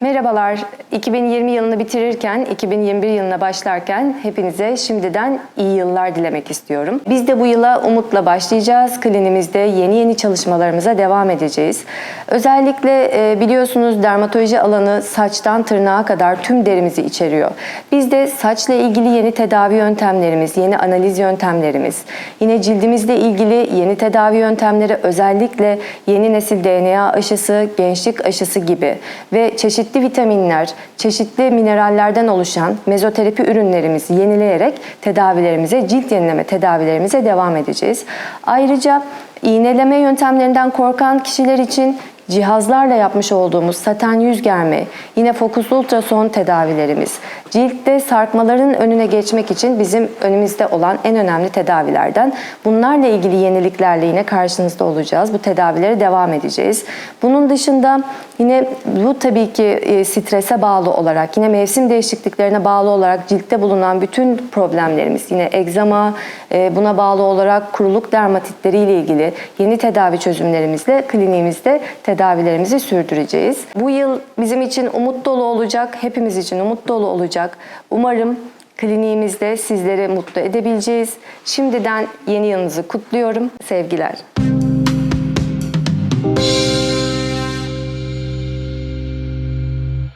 Merhabalar. 2020 yılını bitirirken, 2021 yılına başlarken hepinize şimdiden iyi yıllar dilemek istiyorum. Biz de bu yıla umutla başlayacağız. Klinimizde yeni yeni çalışmalarımıza devam edeceğiz. Özellikle e, biliyorsunuz dermatoloji alanı saçtan tırnağa kadar tüm derimizi içeriyor. Biz de saçla ilgili yeni tedavi yöntemlerimiz, yeni analiz yöntemlerimiz, yine cildimizle ilgili yeni tedavi yöntemleri özellikle yeni nesil DNA aşısı, gençlik aşısı gibi ve çeşitli vitaminler, çeşitli minerallerden oluşan mezoterapi ürünlerimizi yenileyerek tedavilerimize, cilt yenileme tedavilerimize devam edeceğiz. Ayrıca iğneleme yöntemlerinden korkan kişiler için cihazlarla yapmış olduğumuz saten yüz germe, yine fokuslu ultrason tedavilerimiz, ciltte sarkmaların önüne geçmek için bizim önümüzde olan en önemli tedavilerden. Bunlarla ilgili yeniliklerle yine karşınızda olacağız. Bu tedavilere devam edeceğiz. Bunun dışında yine bu tabii ki e, strese bağlı olarak, yine mevsim değişikliklerine bağlı olarak ciltte bulunan bütün problemlerimiz, yine egzama, e, buna bağlı olarak kuruluk dermatitleri ile ilgili yeni tedavi çözümlerimizle kliniğimizde tedavilerimizi sürdüreceğiz. Bu yıl bizim için umut dolu olacak, hepimiz için umut dolu olacak. Umarım kliniğimizde sizleri mutlu edebileceğiz. Şimdiden yeni yılınızı kutluyorum. Sevgiler. Müzik